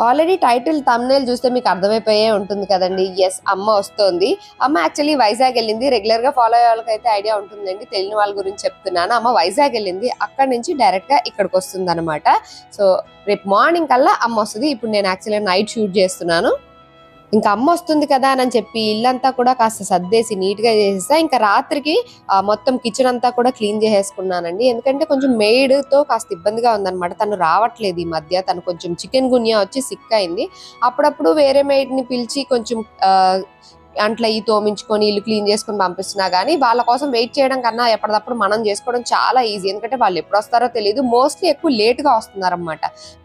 Already title thumbnail చూస్తే మీకు అర్థమైపోయే ఉంటుంది కదండి. ఎస్ అమ్మ వస్తోంది. అమ్మ యాక్చువల్లీ వైజాగ్ వెళ్ళింది. రెగ్యులర్గా ఫాలో అయ్యే వాళ్ళకైతే ఐడియా ఉంటుందండి. తెలియని వాళ్ళ గురించి చెప్తున్నాను. అమ్మ వైజాగ్ వెళ్ళింది. అక్కడ నుంచి డైరెక్ట్గా ఇక్కడికి వస్తుంది అనమాట సో రేపు మార్నింగ్ కల్లా అమ్మ వస్తుంది. ఇప్పుడు నేను యాక్చువల్లీ నైట్ షూట్ చేస్తున్నాను. ఇంకా అమ్మ వస్తుంది కదా అని చెప్పి ఇల్లంతా కూడా కాస్త సర్దేసి నీట్గా చేసేసా. ఇంకా రాత్రికి మొత్తం కిచెన్ అంతా కూడా క్లీన్ చేసేసుకున్నానండి. ఎందుకంటే కొంచెం మెయిడ్తో కాస్త ఇబ్బందిగా ఉందన్నమాట. తను రావట్లేదు ఈ మధ్య. తను కొంచెం చికెన్ గున్యా వచ్చి సిక్ అయింది. అప్పుడప్పుడు వేరే మెయిడ్ని పిలిచి కొంచెం అంట్లో ఈ తోమించుకొని ఇల్లు క్లీన్ చేసుకొని పంపిస్తున్నా కానీ వాళ్ళ కోసం వెయిట్ చేయడం కన్నా ఎప్పటికప్పుడు మనం చేసుకోవడం చాలా ఈజీ. ఎందుకంటే వాళ్ళు ఎప్పుడు వస్తారో తెలియదు మోస్ట్లీ ఎక్కువ లేట్గా వస్తున్నారన్నమాట.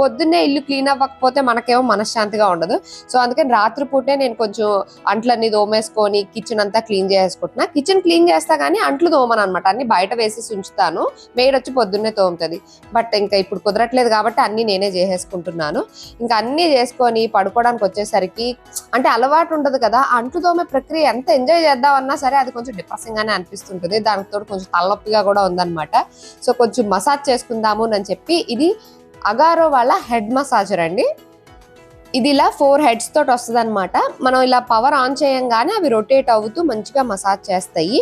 పొద్దున్నే ఇల్లు క్లీన్ అవ్వకపోతే మనకేమో మనశ్శాంతిగా ఉండదు. సో అందుకని రాత్రిపూటే నేను కొంచెం అంట్లన్నీ దోమేసుకొని కిచెన్ అంతా క్లీన్ చేసుకుంటున్నా కిచెన్ క్లీన్ చేస్తా కానీ అంట్లు దోమను అనమాట అన్ని బయట వేసేసి ఉంచుతాను. మేడ్ వచ్చి పొద్దున్నే తోముతుంది. బట్ ఇంకా ఇప్పుడు కుదరట్లేదు కాబట్టి అన్ని నేనే చేసేసుకుంటున్నాను. ఇంకా అన్ని చేసుకొని పడుకోవడానికి వచ్చేసరికి అంటే అలవాటు ఉండదు కదా. అంట్లు దోమే ప్రక్రియ ఎంత ఎంజాయ్ చేద్దామన్నా సరే అది కొంచెం డిప్రెసింగ్ గానే అనిపిస్తుంటుంది. దానికి తోడు కొంచెం తలనొప్పిగా కూడా ఉందన్నమాట. సో కొంచెం మసాజ్ చేసుకుందాము అని చెప్పి ఇది అగారో వాళ్ళ హెడ్ మసాజర్ అండి. ఇది ఇలా ఫోర్ హెడ్స్ తోటి వస్తుంది అనమాట మనం ఇలా పవర్ ఆన్ చేయంగానే అవి రొటేట్ అవుతూ మంచిగా మసాజ్ చేస్తాయి.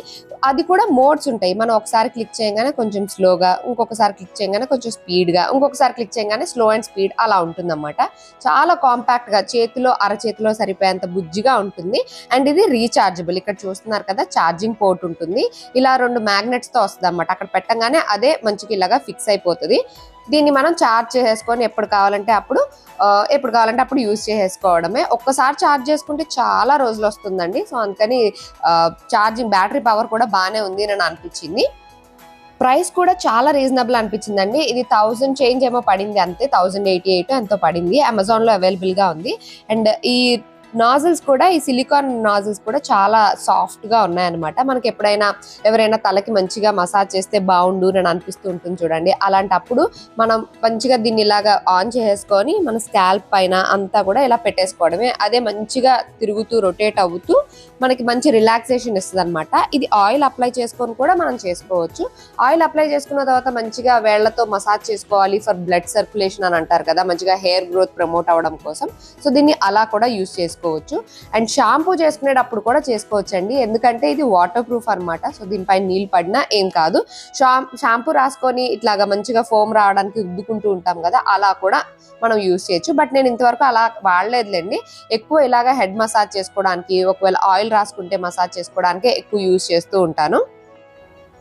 అది కూడా మోడ్స్ ఉంటాయి. మనం ఒకసారి క్లిక్ చేయగానే కొంచెం స్లోగా ఇంకొకసారి క్లిక్ చేయగానే కొంచెం స్పీడ్గా ఇంకొకసారి క్లిక్ చేయగానే స్లో అండ్ స్పీడ్ అలా ఉంటుందన్నమాట. చాలా కాంపాక్ట్గా చేతిలో అరచేతిలో సరిపోయేంత బుజ్జిగా ఉంటుంది. అండ్ ఇది రీఛార్జబుల్ ఇక్కడ చూస్తున్నారు కదా ఛార్జింగ్ పోర్ట్ ఉంటుంది. ఇలా రెండు మ్యాగ్నెట్స్తో వస్తుంది అనమాట అక్కడ పెట్టగానే అదే మంచిగా ఇలాగా ఫిక్స్ అయిపోతుంది. దీన్ని మనం ఛార్జ్ చేసేసుకొని ఎప్పుడు కావాలంటే అప్పుడు ఎప్పుడు కావాలంటే అప్పుడు యూజ్ చేసేసుకోవడమే. ఒక్కసారి ఛార్జ్ చేసుకుంటే చాలా రోజులు వస్తుందండి. సో అందుకని ఛార్జింగ్ బ్యాటరీ పవర్ కూడా బాగానే ఉంది అని అనిపించింది. ప్రైస్ కూడా చాలా రీజనబుల్ అనిపించిందండి. ఇది థౌజండ్ చేంజ్ ఏమో పడింది అంతే థౌజండ్ ఎయిటీ ఎయిట్ ఎంతో పడింది. అమెజాన్లో అవైలబుల్గా ఉంది. అండ్ ఈ నాజిల్స్ కూడా ఈ సిలికాన్ నాజిల్స్ కూడా చాలా సాఫ్ట్గా ఉన్నాయన్నమాట. మనకి ఎప్పుడైనా ఎవరైనా తలకి మంచిగా మసాజ్ చేస్తే బాగుండు అని అనిపిస్తూ ఉంటుంది చూడండి. అలాంటప్పుడు మనం మంచిగా దీన్ని ఇలాగా ఆన్ చేసుకొని మన స్కాల్ప్ పైన అంతా కూడా ఇలా పెట్టేసుకోవడమే. అదే మంచిగా తిరుగుతూ రొటేట్ అవుతూ మనకి మంచి రిలాక్సేషన్ ఇస్తుంది అనమాట ఇది ఆయిల్ అప్లై చేసుకొని కూడా మనం చేసుకోవచ్చు. ఆయిల్ అప్లై చేసుకున్న తర్వాత మంచిగా వేళ్ళతో మసాజ్ చేసుకోవాలి ఫర్ బ్లడ్ సర్క్యులేషన్ అని అంటారు కదా మంచిగా హెయిర్ గ్రోత్ ప్రమోట్ అవ్వడం కోసం. సో దీన్ని అలా కూడా యూస్ చేసుకోవచ్చు. అండ్ షాంపూ చేసుకునేటప్పుడు కూడా చేసుకోవచ్చు అండి ఎందుకంటే ఇది వాటర్ ప్రూఫ్ అన్నమాట. సో దీనిపైన నీళ్ళు పడినా ఏం కాదు. షాం షాంపూ రాసుకొని ఇట్లాగా మంచిగా ఫోమ్ రావడానికి ఉద్దుకుంటూ ఉంటాం కదా అలా కూడా మనం యూస్ చేయొచ్చు. బట్ నేను ఇంతవరకు అలా వాడలేదులేండి. ఎక్కువ ఇలాగా హెడ్ మసాజ్ చేసుకోవడానికి ఒకవేళ ఆయిల్ రాసుకుంటే మసాజ్ చేసుకోవడానికి ఎక్కువ యూస్ చేస్తూ ఉంటాను.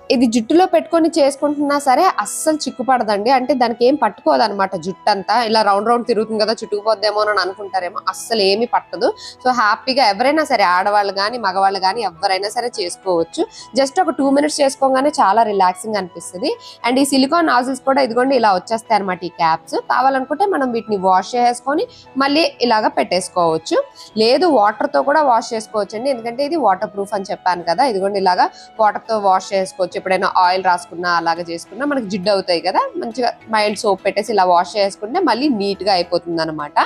ఇది జుట్టులో పెట్టుకొని చేసుకుంటున్నా సరే అస్సలు చిక్కుపడదండి. అంటే దానికి ఏం పట్టుకోదు అనమాట జుట్టు అంతా ఇలా రౌండ్ రౌండ్ తిరుగుతుంది కదా చుట్టుకుపోద్దేమో అని అనుకుంటారేమో. అస్సలు ఏమి పట్టదు. సో హ్యాపీగా ఎవరైనా సరే ఆడవాళ్ళు కానీ మగవాళ్ళు కానీ ఎవరైనా సరే చేసుకోవచ్చు. జస్ట్ ఒక టూ మినిట్స్ చేసుకోగానే చాలా రిలాక్సింగ్ అనిపిస్తుంది. అండ్ ఈ సిలికాన్ నాజిల్స్ కూడా ఇదిగోండి ఇలా వచ్చేస్తాయి అనమాట ఈ క్యాప్స్. కావాలనుకుంటే మనం వీటిని వాష్ చేసుకొని మళ్ళీ ఇలాగ పెట్టేసుకోవచ్చు. లేదు వాటర్తో కూడా వాష్ చేసుకోవచ్చు అండి ఎందుకంటే ఇది వాటర్ ప్రూఫ్ అని చెప్పాను కదా ఇదిగోండి ఇలాగా వాటర్తో వాష్ చేసుకోవచ్చు. ఎప్పుడైనా ఆయిల్ రాసుకున్నా అలాగే చేసుకున్నా మనకి జిడ్డు అవుతాయి కదా మంచిగా మైల్డ్ సోప్ పెట్టేసి ఇలా వాష్ చేసుకుంటే మళ్ళీ నీట్గా అయిపోతుంది అనమాట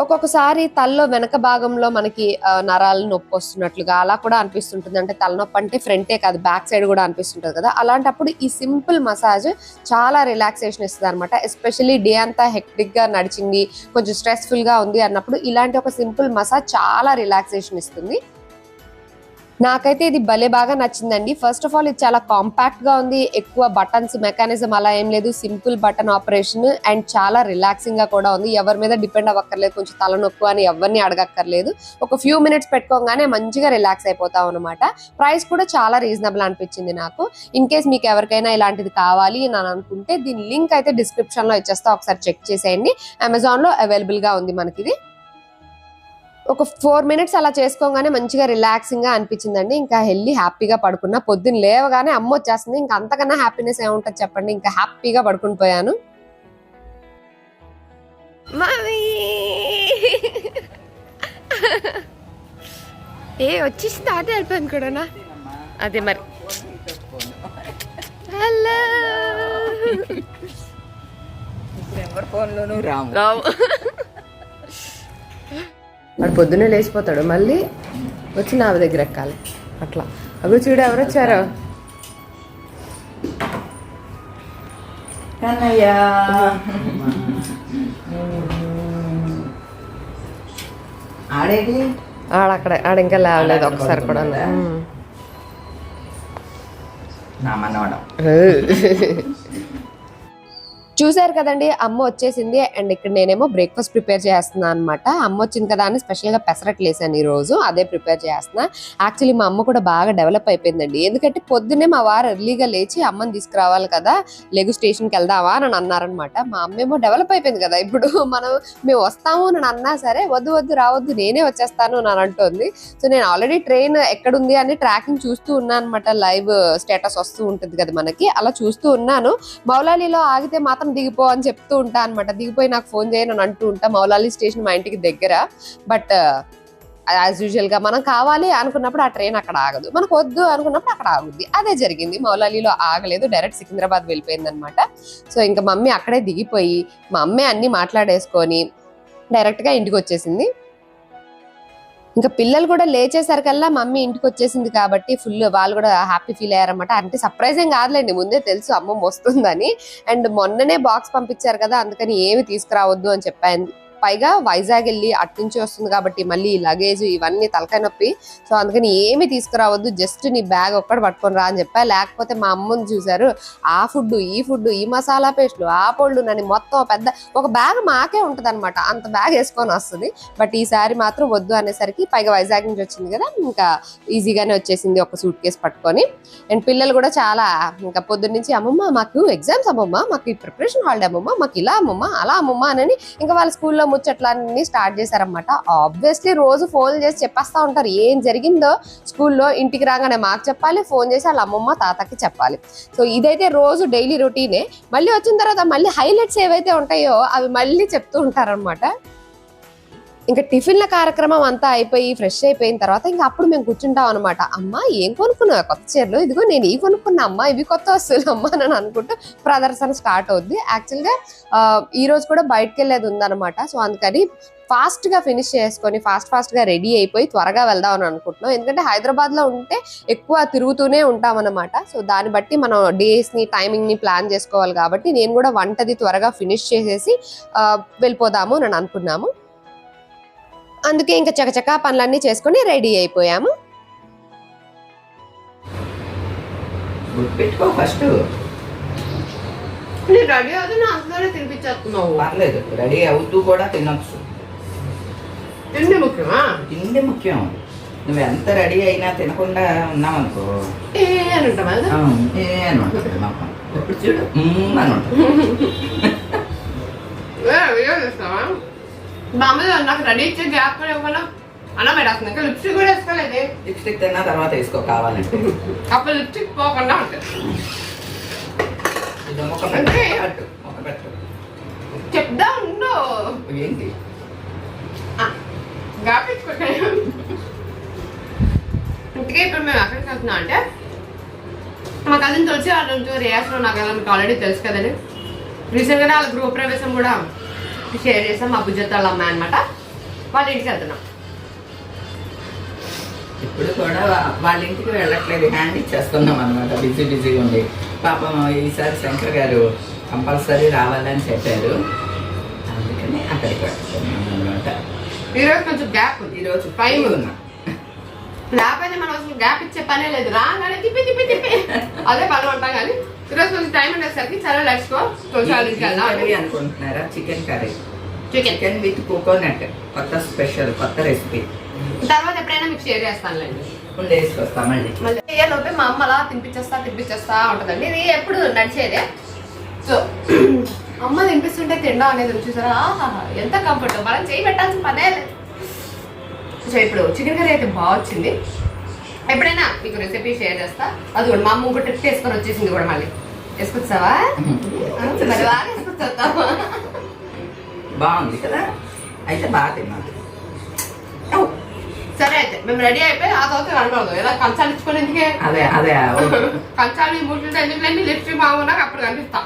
ఒక్కొక్కసారి తలలో వెనక భాగంలో మనకి నరాలు నొప్పి వస్తున్నట్లుగా అలా కూడా అనిపిస్తుంటుంది. అంటే తలనొప్పి అంటే ఫ్రంటే కాదు బ్యాక్ సైడ్ కూడా అనిపిస్తుంటుంది కదా. అలాంటప్పుడు ఈ సింపుల్ మసాజ్ చాలా రిలాక్సేషన్ ఇస్తుంది అనమాట ఎస్పెషల్లీ డే అంతా హెక్టిక్గా నడిచింది కొంచెం స్ట్రెస్ఫుల్గా ఉంది అన్నప్పుడు ఇలాంటి ఒక సింపుల్ మసాజ్ చాలా రిలాక్సేషన్ ఇస్తుంది. నాకైతే ఇది భలే బాగా నచ్చిందండి. ఫస్ట్ ఆఫ్ ఆల్ ఇది చాలా కాంపాక్ట్గా ఉంది. ఎక్కువ బటన్స్ మెకానిజం అలా ఏం లేదు. సింపుల్ బటన్ ఆపరేషన్ అండ్ చాలా రిలాక్సింగ్గా కూడా ఉంది. ఎవరి మీద డిపెండ్ అవ్వక్కర్లేదు. కొంచెం తలనొక్కు అని ఎవరిని అడగక్కర్లేదు. ఒక ఫ్యూ మినిట్స్ పెట్టుకోగానే మంచిగా రిలాక్స్ అయిపోతాం అనమాట ప్రైస్ కూడా చాలా రీజనబుల్ అనిపించింది నాకు. ఇన్ కేస్ మీకు ఎవరికైనా ఇలాంటిది కావాలి అని అనుకుంటే దీని లింక్ అయితే డిస్క్రిప్షన్లో ఇచ్చేస్తా. ఒకసారి చెక్ చేసేయండి. అమెజాన్లో అవైలబుల్గా ఉంది మనకి ఇది ఒక ఫోర్ మినిట్స్ అలా చేసుకోగానే మంచిగా రిలాక్సింగ్గా అనిపించిందండి. ఇంకా వెళ్ళి హ్యాపీగా పడుకున్నా పొద్దున్న లేవగానే అమ్మ వచ్చేస్తుంది. ఇంకా అంతకన్నా హ్యాపీనెస్ ఏముంటుంది చెప్పండి. ఇంకా హ్యాపీగా పడుకుని పోయాను. మమ్మీ ఏ వచ్చేసి తాటే వెళ్ళిపోయింది కూడా అదే మరి. హలో! ఎవరి ఫోన్లోనూ రాము రావు. వాడు పొద్దున్నే లేచిపోతాడు. మళ్ళీ వచ్చి నా దగ్గర ఎక్కాలి. అట్లా. అవి చూడు ఎవరు వచ్చారో. కన్నయ్య. ఆడేది? ఆడ అక్కడ ఆడ ఇంకా లేవలేదు. ఒకసారి కూడా నా మనవడం. చూసారు కదండి అమ్మ వచ్చేసింది అండ్ ఇక్కడ నేనేమో బ్రేక్ఫాస్ట్ ప్రిపేర్ చేస్తున్నాను అనమాట అమ్మ వచ్చింది కదా అని స్పెషల్గా పెసరట్లు వేసాను ఈ రోజు అదే ప్రిపేర్ చేస్తున్నా. యాక్చువల్లీ మా అమ్మ కూడా బాగా డెవలప్ అయిపోయిందండి. ఎందుకంటే పొద్దున్నే మా వారు ఎర్లీగా లేచి అమ్మని తీసుకురావాలి కదా లెగు స్టేషన్కి వెళ్దామా అని అన్నారనమాట మా అమ్మ ఏమో డెవలప్ అయిపోయింది కదా ఇప్పుడు మనం మేము వస్తాము అని అన్నా సరే వద్దు వద్దు రావద్దు నేనే వచ్చేస్తాను అని అంటుంది. సో నేను ఆల్రెడీ ట్రైన్ ఎక్కడుంది అని ట్రాకింగ్ చూస్తూ ఉన్నాను అనమాట లైవ్ స్టేటస్ వస్తూ ఉంటుంది కదా మనకి అలా చూస్తూ ఉన్నాను. మౌలాలీలో ఆగితే మాత్రం దిగిపో అని చెప్తూ ఉంటా అనమాట దిగిపోయి నాకు ఫోన్ చేయను అని అంటూ ఉంటా మౌలాలి స్టేషన్ మా ఇంటికి దగ్గర. బట్ యాజ్ యూజువల్గా మనం కావాలి అనుకున్నప్పుడు ఆ ట్రైన్ అక్కడ ఆగదు. మనకు వద్దు అనుకున్నప్పుడు అక్కడ ఆగుద్ది. అదే జరిగింది. మౌలాలీలో ఆగలేదు. డైరెక్ట్ సికింద్రాబాద్ వెళ్ళిపోయింది అనమాట సో ఇంకా మమ్మీ అక్కడే దిగిపోయి మా అమ్మే అన్ని మాట్లాడేసుకొని డైరెక్ట్గా ఇంటికి వచ్చేసింది. ఇంకా పిల్లలు కూడా లేచేసరికల్లా మమ్మీ ఇంటికి వచ్చేసింది కాబట్టి ఫుల్ వాళ్ళు కూడా హ్యాపీ ఫీల్ అయ్యారన్నమాట. అంటే సర్ప్రైజ్ ఏం కాదులేండి ముందే తెలుసు అమ్మమ్మ వస్తుందని అండ్ మొన్ననే బాక్స్ పంపించారు కదా అందుకని ఏమి తీసుకురావద్దు అని చెప్పాను. పైగా వైజాగ్ వెళ్ళి అటు నుంచి వస్తుంది కాబట్టి మళ్ళీ లగేజ్ ఇవన్నీ తలకాయ నొప్పి. సో అందుకని ఏమి తీసుకురావద్దు జస్ట్ నీ బ్యాగ్ ఒక్కటి పట్టుకొని రా అని చెప్పా. లేకపోతే మా అమ్మని చూసారు ఆ ఫుడ్ ఈ ఫుడ్ ఈ మసాలా పేస్ట్లు ఆ పళ్ళు నన్ను మొత్తం పెద్ద ఒక బ్యాగ్ మాకే ఉంటది అంత బ్యాగ్ వేసుకొని వస్తుంది. బట్ ఈసారి మాత్రం వద్దు అనేసరికి పైగా వైజాగ్ నుంచి వచ్చింది కదా ఇంకా ఈజీగానే వచ్చేసింది ఒక సూట్ కేసు పట్టుకొని. అండ్ పిల్లలు కూడా చాలా ఇంకా పొద్దున్న నుంచి అమ్మమ్మ మాకు ఎగ్జామ్స్ అమ్మమ్మ మాకు ఈ ప్రిపరేషన్ హాలిడే అమ్మమ్మ మాకు ఇలా అమ్మమ్మ అలా అమ్మమ్మ అని ఇంకా వాళ్ళ స్కూల్లో ముచ్చట్లన్నీ స్టార్ట్ చేశారనమాట ఆబ్వియస్లీ రోజు ఫోన్ చేసి చెప్పేస్తా ఉంటారు. ఏం జరిగిందో స్కూల్లో ఇంటికి రాగానే మాకు చెప్పాలి ఫోన్ చేసి వాళ్ళ అమ్మమ్మ తాతకి చెప్పాలి. సో ఇదైతే రోజు డైలీ రొటీనే మళ్ళీ వచ్చిన తర్వాత మళ్ళీ హైలైట్స్ ఏవైతే ఉంటాయో అవి మళ్ళీ చెప్తూ ఉంటారనమాట ఇంకా టిఫిన్ల కార్యక్రమం అంతా అయిపోయి ఫ్రెష్ అయిపోయిన తర్వాత ఇంకా అప్పుడు మేము కూర్చుంటాం అనమాట అమ్మ ఏం కొనుక్కున్నావు? కొత్త చీరలు. ఇదిగో నేను ఇవి కొనుక్కున్నా అమ్మ ఇవి కొత్త వస్తువులు అమ్మ అని అనుకుంటూ ప్రదర్శన స్టార్ట్ అవుద్ది. యాక్చువల్గా ఈ రోజు కూడా బయటకు వెళ్ళేది ఉందన్నమాట. సో అందుకని ఫాస్ట్గా ఫినిష్ చేసుకొని ఫాస్ట్ ఫాస్ట్గా రెడీ అయిపోయి త్వరగా వెళ్దాం అని అనుకుంటున్నాం. ఎందుకంటే హైదరాబాద్లో ఉంటే ఎక్కువ తిరుగుతూనే ఉంటాం అనమాట సో దాన్ని బట్టి మనం డేస్ని టైమింగ్ని ప్లాన్ చేసుకోవాలి కాబట్టి నేను కూడా వంటది త్వరగా ఫినిష్ చేసేసి వెళ్ళిపోదాము అని అనుకున్నాము. అందుకే ఇంకా చకచకా పనులన్నీ చేసుకొని రెడీ అయిపోయాము. పెట్టుకో ఫస్ట్. రెడీ అవుతున్నా అందులోనే తినిపించేస్తున్నావు. పర్లేదు రెడీ అవుతూ కూడా తినొచ్చు. తిండి ముఖ్యమా? తిండి ముఖ్యం. నువ్వు ఎంత రెడీ అయినా తినకుండా ఉన్నావనుకో. ఏ అని ఉంటామా ఆ, ఏ అని ఉంటుంది మాకు ఇప్పుడు చూడు. మ్మ్ అని ఉంటుంది మామూలుగా నాకు రెడీ ఇచ్చే గ్యాప్ కూడా ఇవ్వను. అన్న పెట్టేస్తుంది. ఇంకా లిప్స్టిక్ కూడా వేసుకోలేదు. లిప్స్టిక్ తిన్న తర్వాత వేసుకో కావాలంటే. అప్పుడు లిప్స్టిక్ పోకుండా ఉంటుంది. చెప్దా ఉండు. ఏంటి? గ్యాప్ ఇంటికే ఇప్పుడు మేము ఎక్కడికి వెళ్తున్నాం అంటే మా కజిన్ తులసి వాళ్ళ రియాక్షన్ నాకు ఆల్రెడీ తెలుసు కదండి. రీసెంట్గానే వాళ్ళ గృహ ప్రవేశం కూడా షేర్ చేసాం మా బుజ్జత వాళ్ళ అమ్మాయి అనమాట వాళ్ళ ఇంటికి వెళ్తున్నాం. ఇప్పుడు కూడా వాళ్ళ ఇంటికి వెళ్ళట్లేదు. హ్యాండ్ ఇచ్చేస్తున్నాం అనమాట బిజీ బిజీగా ఉండి. పాపం ఈసారి శంకర్ గారు కంపల్సరీ రావాలని చెప్పారు. అందుకని అక్కడికి వెళ్తున్నాం అనమాట ఈరోజు కొంచెం గ్యాప్ ఉంది. ఈరోజు టైం ఉన్నా. లేకపోతే మనం అసలు గ్యాప్ ఇచ్చే పనే లేదు. రాగానే తిప్పి తిప్పి తిప్పి. అదే పని ఉంటాం కానీ ఈరోజు కొంచెం టైం ఉండేసరికి చాలా వెళ్దాం కర్రీ అనుకుంటున్నారా? Chicken curry. Chicken chicken with coconut కొత్త స్పెషల్ కొత్త రెసిపీ తర్వాత ఎప్పుడైనా మీకు షేర్ చేస్తానులేండి. మళ్ళీ. మళ్ళీ ఏ లోపే మా అమ్మ అలా తినిపించేస్తా తినిపించేస్తా ఉంటుందండి. ఇది ఎప్పుడు నడిచేదే. సో అమ్మ తినిపిస్తుంటే తినడం అనేది చూసారా? ఎంత కంఫర్ట్ మనం చేయి పెట్టాల్సిన పనే లేదు. సో ఇప్పుడు చికెన్ కర్రీ అయితే బాగా వచ్చింది. ఎప్పుడైనా మీకు రెసిపీ షేర్ చేస్తా. అది కూడా మా అమ్మ ఇంకో ట్రిప్ వేసుకొని వచ్చేసింది కూడా మళ్ళీ. మరి బాగా mm-hmm. ah, బాగుంది కదా? అయితే బాగా oh, సరే అయితే మేము రెడీ అయిపోయి ఆ తర్వాత కంచాలు ఇచ్చుకొని ఎందుకే? అదే అదే కంచాలు ఈ మూడు లిఫ్ట్ నాకు అప్పుడు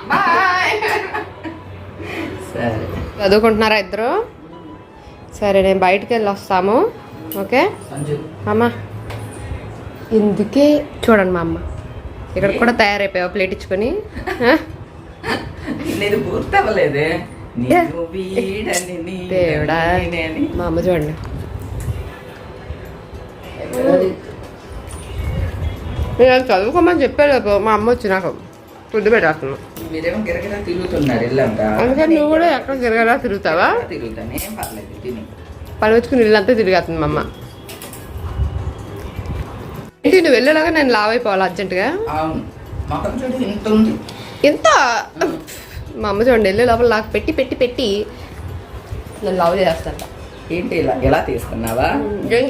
బాయ్ సరే. చదువుకుంటున్నారా ఇద్దరు? సరే నేను బయటికి వెళ్ళి వస్తాము. ఓకే? అమ్మా. ఎందుకే చూడండి మా అమ్మ. ఇక్కడ కూడా తయారైపోయావు ప్లేట్ ఇచ్చుకొని దేవుడా. మా అమ్మ చూడండి. నేను చదువుకోమని చెప్పలేదు మా అమ్మ వచ్చి నాకు ఫుడ్ అందుకని నువ్వు కూడా ఎక్కడ తిరగరా తిరుగుతావా? పని వచ్చుకుని ఇల్లంతా తిరిగేస్తుంది మా అమ్మ. నువ్వు వెళ్ళేలాగా నేను లావ్ అయిపోవాలి అర్జెంటుగా. ఉంది. ఎంత? మా అమ్మ చూడండి వెళ్ళే లోపల నాకు పెట్టి పెట్టి పెట్టి నేను లవ్ చేస్తాంట ఏంటి ఇలా ఎలా తీసుకున్నావా? ఏం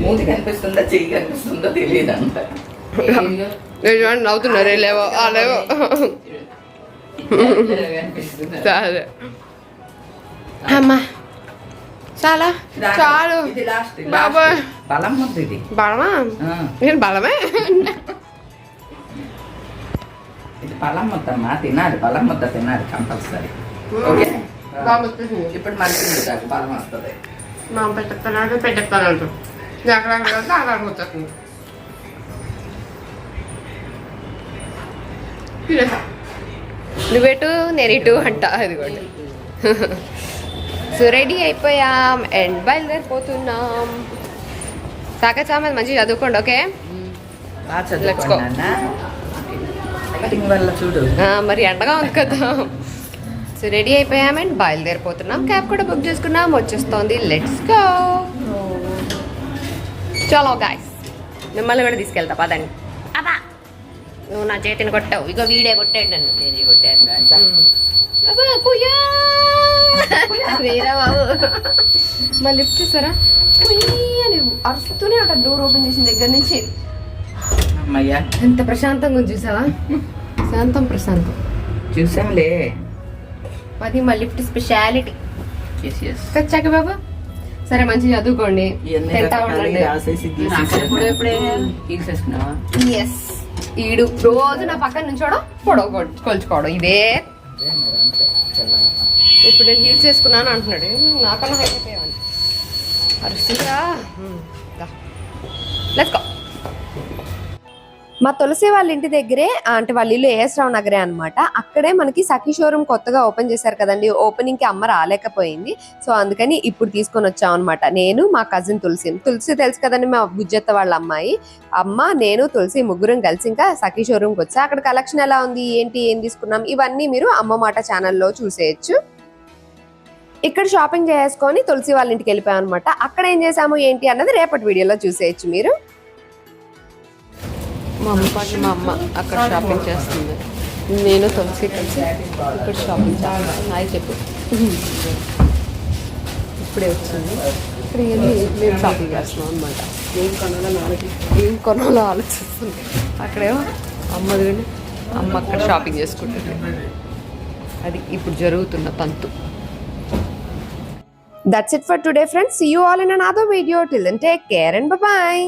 మూతి కనిపిస్తుందా? చెయ్యి కనిపిస్తుందో? తెలియదు అంట నేను చూడండి నవ్వుతున్నారు లేవో లేవో. అమ్మా. చాలా చాలు బాబోయ్. బలం ఇది? బలమా నేను బలమే? ఇది బలం ముద్ద అమ్మా తినాలి. బలం ముద్ద తినాలి కంపల్సరీ. ఓకే. ఇప్పుడు మళ్ళీ బలం వస్తుంది. మా వచ్చేస్తుంది. నువ్వెటు నేను ఇటు అంట అది కూడా. సో రెడీ అయిపోయాం అండ్ బయలుదేరిపోతున్నాం. సాకచామది మంచిగా చదువుకోండి ఓకే మరి ఎండగా ఉంది కదా. సో రెడీ అయిపోయాం అండ్ బయలుదేరిపోతున్నాం. క్యాబ్ కూడా బుక్ చేసుకున్నాం వచ్చేస్తోంది. లెట్స్ గో చలో గాయస్ మిమ్మల్ని కూడా తీసుకెళ్తా పదండి. అబ్బా! నువ్వు నా చేతిని కొట్టావు. ఇక వీడే కొట్టాడు నన్ను. నేను కొట్టాను అంతా. అబ్బా కుయ్యా! వేరా బాబు మా లిఫ్ట్ చూసారా కుయ్యా నువ్వు అరుస్తూనే ఉంటాడు డోర్ ఓపెన్ చేసిన దగ్గర నుంచి. అమ్మయ్యా. ఎంత ప్రశాంతంగా ఉంది చూసావా? శాంతం ప్రశాంతం. చూసాంలే. అది మా లిఫ్ట్ స్పెషాలిటీ. వచ్చాక బాబు. సరే మంచిగా చదువుకోండి. ఈడు రోజు నా పక్కన నుంచోడం పొడవ కొలుచుకోవడం ఇదే ఇప్పుడు నేను హీల్స్ వేసుకున్నాను అంటున్నాడు నాకన్నా హైట్ అయిపోయాను అరుస్తుందా లెట్స్ గో మా తులసి వాళ్ళ ఇంటి దగ్గరే అంటే వాళ్ళ ఇల్లు ఏఎస్ రావు నగరే అనమాట అక్కడే మనకి సఖీ షోరూమ్ కొత్తగా ఓపెన్ చేశారు కదండి. ఓపెనింగ్కి అమ్మ రాలేకపోయింది. సో అందుకని ఇప్పుడు తీసుకొని వచ్చాం అనమాట నేను మా కజిన్ తులసి. తులసి తెలుసు కదండి మా బుజ్జత్త వాళ్ళ అమ్మాయి. అమ్మ నేను తులసి ముగ్గురం కలిసి ఇంకా సఖీ షోరూమ్కి వచ్చా. అక్కడ కలెక్షన్ ఎలా ఉంది? ఏంటి? ఏం తీసుకున్నాం? ఇవన్నీ మీరు అమ్మ మాట ఛానల్లో చూసేయచ్చు. ఇక్కడ షాపింగ్ చేసుకొని తులసి వాళ్ళ ఇంటికి వెళ్ళిపోయాం అనమాట అక్కడ ఏం చేసాము? ఏంటి? అన్నది రేపటి వీడియోలో చూసేయచ్చు మీరు. మా అమ్మ పాటి మా అమ్మ అక్కడ షాపింగ్ చేస్తుంది. నేను తులసి కలిసి ఇక్కడ షాపింగ్ చేస్తాను హాయ్ చెప్పు. ఇప్పుడే వచ్చింది. ఇక్కడ వెళ్ళి మేము షాపింగ్ చేస్తున్నాం అనమాట ఏం కొనాలో ఆలోచి ఏం కొనాలో ఆలోచిస్తుంది అక్కడేమో అమ్మది అమ్మ అక్కడ షాపింగ్ చేసుకుంటుంది. అది ఇప్పుడు జరుగుతున్న తంతు. That's it for friends. Friends you you in another video. Till then, take care care and bye.